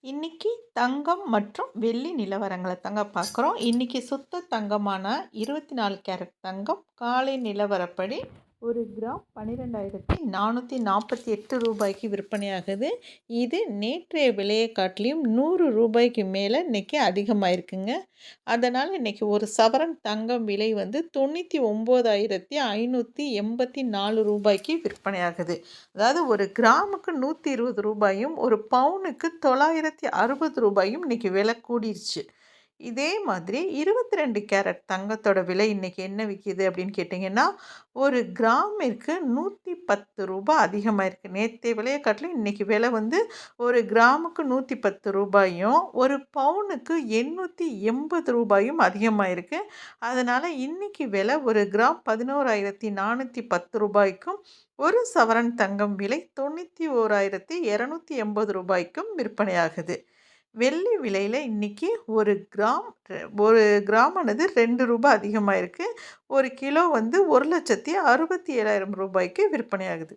இன்னைக்கு தங்கம் மற்றும் வெள்ளி நிலவரங்களை தாங்க பார்க்குறோம். இன்னைக்கு சுத்த தங்கமான இருபத்தி நாலு கேரட் தங்கம். காலை நிலவரப்படி ஒரு கிராம் பன்னிரெண்டாயிரத்தி நானூற்றி நாற்பத்தி எட்டு ரூபாய்க்கு விற்பனையாகுது. இது நேற்றைய விலையை காட்டிலையும் நூறு ரூபாய்க்கு மேலே இன்றைக்கி அதிகமாக இருக்குங்க அதனால் இன்றைக்கி ஒரு சவரன் தங்கம் விலை வந்து தொண்ணூற்றி ஒம்போதாயிரத்தி ஐநூற்றி எண்பத்தி நாலு ரூபாய்க்கு விற்பனையாகுது. அதாவது ஒரு கிராமுக்கு நூற்றி இருபது ரூபாயும் ஒரு பவுனுக்கு தொள்ளாயிரத்தி அறுபது ரூபாயும் இன்றைக்கி விலை கூடிருச்சு. இதே மாதிரி இருபத்தி ரெண்டு கேரட் தங்கத்தோட விலை இன்றைக்கி என்ன விற்கிது அப்படின்னு கேட்டிங்கன்னா ஒரு கிராமிற்கு நூற்றி பத்து ரூபாய் அதிகமாக இருக்குது நேற்றைய விலையை காட்டிலும் இன்றைக்கி விலை வந்து ஒரு கிராமுக்கு நூற்றி பத்து ரூபாயும் ஒரு பவுனுக்கு எண்ணூற்றி எண்பது ரூபாயும் அதிகமாக இருக்குது அதனால் இன்றைக்கி விலை ஒரு கிராம் பதினோராயிரத்தி நானூற்றி பத்து ரூபாய்க்கும் ஒரு சவரன் தங்கம் விலை தொண்ணூற்றி ஓராயிரத்தி இரநூத்தி எண்பது ரூபாய்க்கும் விற்பனையாகுது. வெள்ளி விலையில் இன்றைக்கி ஒரு கிராம் ஒரு கிராமானது ரெண்டு ரூபாய் அதிகமாக இருக்குது ஒரு கிலோ வந்து ஒரு லட்சத்தி அறுபத்தி ஏழாயிரம் ரூபாய்க்கு விற்பனையாகுது.